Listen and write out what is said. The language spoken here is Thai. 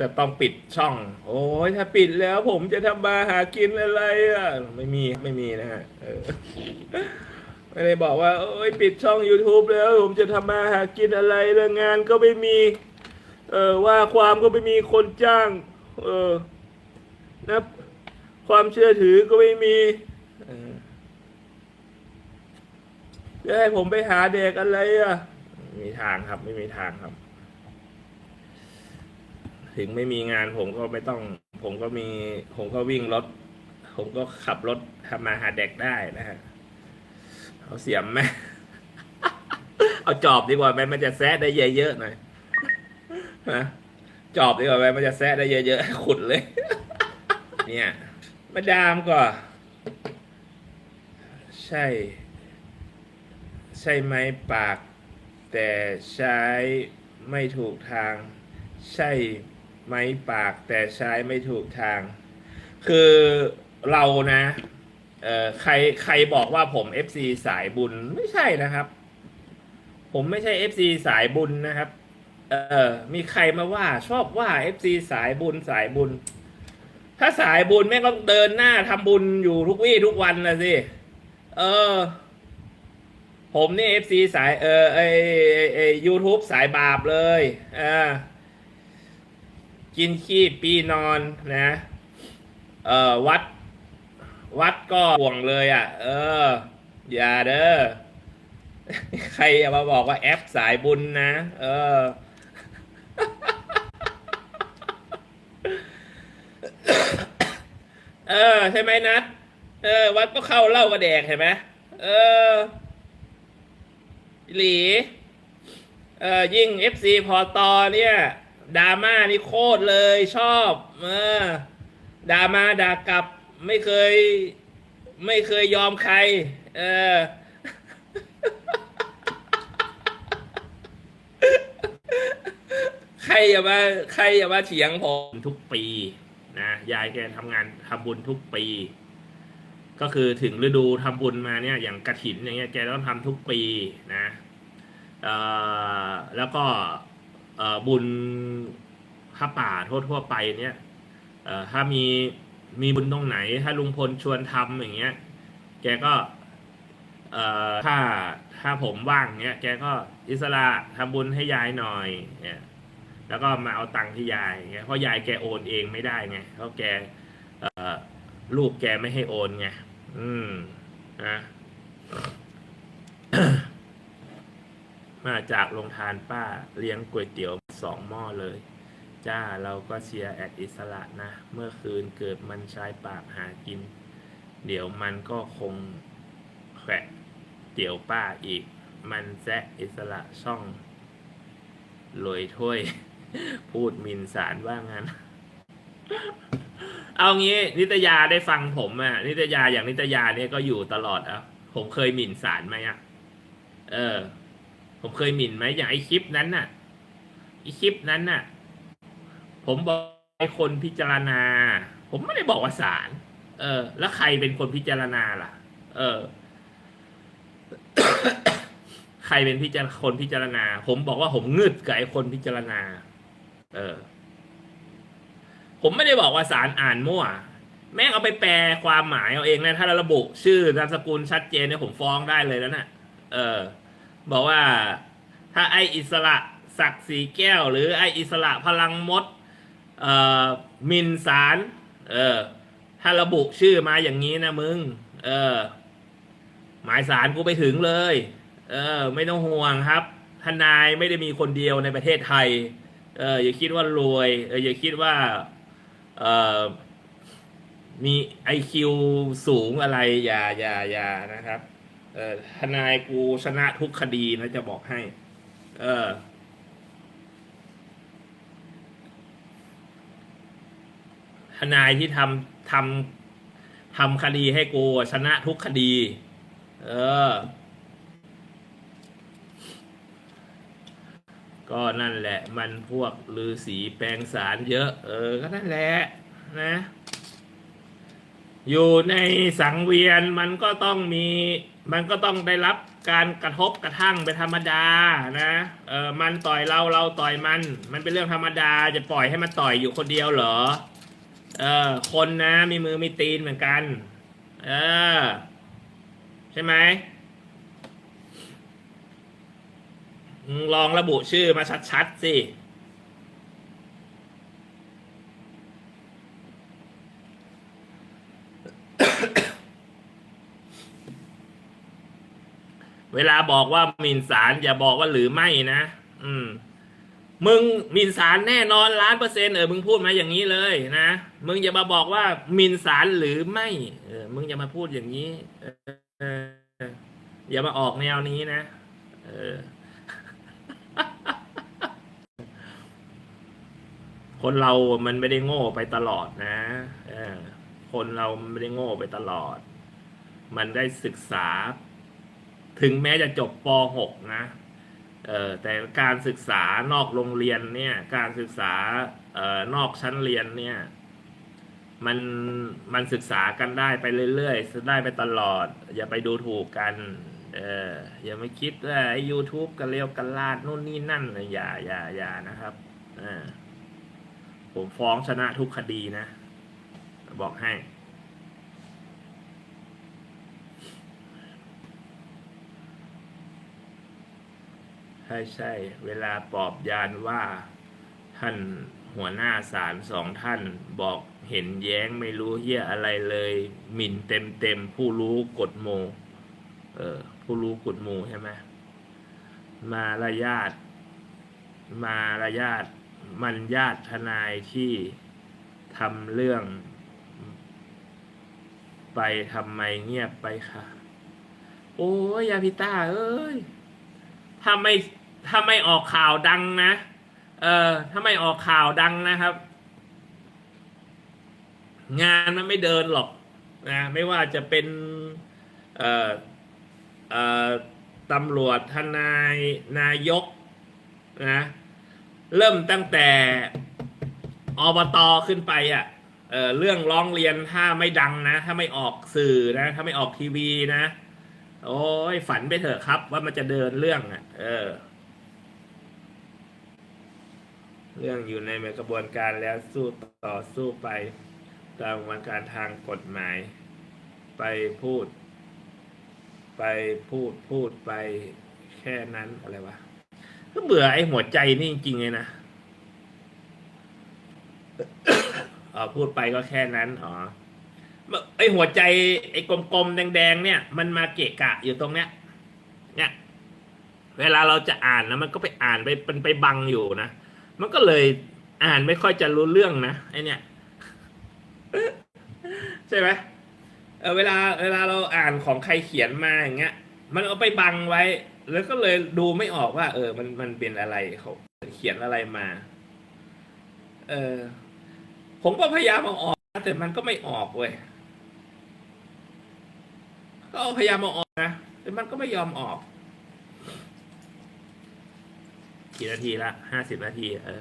จะต้องปิดช่อง โอ้ยถ้าปิดแล้วผมจะทำมาหากินอะไรอะ ไม่มีไม่มีนะฮะไม่ได้บอกว่าโอ้ยปิดช่อง YouTube แล้วผมจะทำมาหากินอะไรแล้วงงานก็ไม่มี เออว่าความก็ไม่มีคนจ้าง เออนะความเชื่อถือก็ไม่มีจะให้ผมไปหาเด็กอะไรอะไม่มีทางครับ ไม่มีทางครับ ถึงไม่มีงานผมก็ไม่ต้อง ผมก็มี ผมก็วิ่งรถ ผมก็ขับรถทำมาหาเด็กได้นะฮะเอาเสียมไหมเอาจอบดีกว่าไหมมันจะแซะได้เยอะๆหน่อยฮะจอบดีกว่าไหมมันจะแซะได้เยอะๆขุดเลย เนี่ย มาดามก่อนใช่ ใช่ไหมปาก แต่ใช้ไม่ถูกทาง ใช่ ไหมปากแต่ใช้ไม่ถูกทาง คือเรานะเอ่อใครใครบอกว่าผม FC สายบุญไม่ใช่นะครับ ผมไม่ใช่ FC สายบุญนะครับ เออมีใครมาว่าชอบว่า FC สายบุญสายบุญ ถ้าสายบุญแม่ก็เดินหน้าทำบุญอยู่ทุกวี่ทุกวันนะสิเออ ผมนี่ FC สายเออไอไอยูทูบสายบาปเลยอ่า กินขี้ปีนอนนะเออวัด วัดก็ห่วงเลยอะ เออ อย่าเด้อใครมาบอกว่าแอปสายบุญนะ เออ เออ ใช่ไหมนัดเออ วัดก็เข้าเล่ากระแดกเห็นไหมเออหลีเออยิ่ง FC พอตอเนี่ย ดราม่านี่โคตรเลยชอบเออดราม่าด่ากลับไม่เคย ไม่เคยยอมใคร เออ ใครอย่ามาใครอย่ามาเถียงผมทุกปีนะยายแกทำงานทำบุญทุกปี ก็คือถึงฤดูทำบุญมาเนี่ย อย่างกระถินอย่างเงี้ยแกต้องทำทุกปีนะเอ่อแล้วก็ บุญพระป่าทั่วๆไปเนี่ยถ้ามีมีบุญตรงไหน ถ้าลุงพลชวนทำอย่างเงี้ย แกก็ถ้าถ้าผมว่างเงี้ย แกก็อิสระทำบุญให้ยายหน่อยเนี่ยแล้วก็มาเอาตังค์ที่ยายเงี้ยเพราะยายแกโอนเองไม่ได้ไงเพราะแกลูกแกไม่ให้โอนไงอืมนะ มาจากโรงทานป้าเลี้ยงก๋วยเตี๋ยวสองหม้อเลย จ้าเราก็เชียร์แอดอิสระนะ เมื่อคืนเกิดมันใช้ปากหากิน เดี๋ยวมันก็คงแขวะเตี๋ยวป้าอีก มันแซะอิสระช่องลอยถ้วย พูดมินสารว่างั้น เอางี้ นิตยาได้ฟังผมอะนิตยาอย่างนิตยาเนี่ยก็อยู่ตลอดอะผมเคยหมิ่นสารไหมอะเออ ผมเคยหมิ่นไหมอย่างไอคลิปนั้นน่ะไอคลิปนั้นน่ะ ผมบอกให้คนพิจารณา ผมไม่ได้บอกว่าสารเออ แล้วใครเป็นคนพิจารณาล่ะ เออ ใครเป็นพิจารคนพิจารณา ผมบอกว่าผมงึดกับไอ้คนพิจารณา เออ ผมไม่ได้บอกว่าสารอ่านมั่วแม่งเอาไปแปลความหมายเอาเองนะถ้าเราระบุ ชื่อนามสกุลชัดเจนเนี่ยผมฟ้องได้เลยแล้วนะ่ะ เออ บอกว่า ถ้าไออิสระศักดิ์สีแก้ว หรือไออิสระพลังมดเอ่อมินสารเออถ้าระบุชื่อมาอย่างนี้นะมึง เออ หมายสารกูไปถึงเลย เออ ไม่ต้องห่วงครับ ทนายไม่ได้มีคนเดียวในประเทศไทย เออ อย่าคิดว่ารวย เออ อย่าคิดว่า เออมีไอคิวสูงอะไร อย่าอย่าอย่านะครับ เออทนายกูชนะทุกคดีนะจะบอกให้ เออ ทนายที่ทำทำทำคดีให้กูชนะทุกคดี เออ ก็นั่นแหละ มันพวกลือสีแปลงสารเยอะ เออ ก็นั่นแหละ นะอยู่ในสังเวียนมันก็ต้องมี มันก็ต้องได้รับการกระทบกระทั่งเป็นธรรมดานะเออมันต่อยเราเราต่อยมัน มันเป็นเรื่องธรรมดาจะปล่อยให้มันต่อยอยู่คนเดียวเหรอเออคนนะมีมือมีตีนเหมือนกันเออใช่ไหมลองระบุชื่อมาชัดๆสิ เวลาบอกว่าหมิ่นศาลอย่าบอกว่าหรือไม่นะ อืม มึงหมิ่นศาลแน่นอนล้านเปอร์เซ็นต์เออมึงพูดมาอย่างนี้เลยนะมึงอย่ามาบอกว่าหมิ่นศาลหรือไม่ เออ มึงอย่ามาพูดอย่างนี้เออเอออย่ามาออกแนวนี้นะเออ คนเรามันไม่ได้โง่ไปตลอดนะเออคนเราไม่ได้โง่ไปตลอด มันได้ศึกษา ถึงแม้จะจบป .6 นะเออแต่การศึกษานอกโรงเรียนเนี่ย การศึกษาเอ่อนอกชั้นเรียนเนี่ย มันมันศึกษากันได้ไปเรื่อยๆได้ไปตลอด อย่าไปดูถูกกันเอออย่าไม่คิดว่าไอ้ยูทูบกันเร็วกันลาดนู่นนี่นั่นนะอย่าอย่าอย่านะครับอ่าผมฟ้องชนะทุกคดีนะ บอกให้ ช่ใช่เวลาปอบยานว่า ท่านหัวหน้าศาลสองท่านบอกเห็นแย้งไม่รู้เหี้ยอะไรเลยหมิ่นเต็มเต็มผู้รู้กฎโม เออผู้รู้กฎโมใช่ไหมมารยาทมารยาทมันญาติทนายที่ทำเรื่อง ไปทำไมเงียบไปค่ะ โอ้ยยาพิต้าเอ้ยถ้าไม่ ถ้าไม่ออกข่าวดังนะ เออ ถ้าไม่ออกข่าวดังนะครับ งานมันไม่เดินหรอกนะ ไม่ว่าจะเป็น เอ่อ เอ่อตำรวจทนายนายกนะ เริ่มตั้งแต่อบตขึ้นไปอะ่ะเออเรื่องร้องเรียนถ้าไม่ดังนะ ถ้าไม่ออกสื่อนะ ถ้าไม่ออกทีวีนะ โอ้ยฝันไปเถอะครับว่ามันจะเดินเรื่องอะ เออ เรื่องอยู่ในกระบวนการแล้วสู้ต่อสู้ไปตามกระบวนการทางกฎหมาย ไปพูด ไปพูดพูดไปแค่นั้นอะไรวะก็เบื่อไอ้หัวใจนี่จริงๆเลยนะอ๋อพูดไปก็แค่นั้นอ๋อไอหัวใจไอ้กลมๆแดงๆเนี่ย มันมาเกะกะอยู่ตรงเนี้ย เนี่ย เวลาเราจะอ่านนะมันก็ไปอ่านไปเป็นไปบังอยู่นะ มันก็เลยอ่านไม่ค่อยจะรู้เรื่องนะไอเนี่ยใช่ไหมเออเวลาเวลาเราอ่านของใครเขียนมาอย่างเงี้ย มันเอาไปบังไว้ แล้วก็เลยดูไม่ออกว่า เออ มันมันเป็นอะไรเขาเขียนอะไรมา เออผมก็พยายามเอาออกแต่มันก็ไม่ออกเว้ยก็พยายามเอาออกนะแต่มันก็ไม่ยอมออก กี่นาทีละห้าสิบนาทีเออ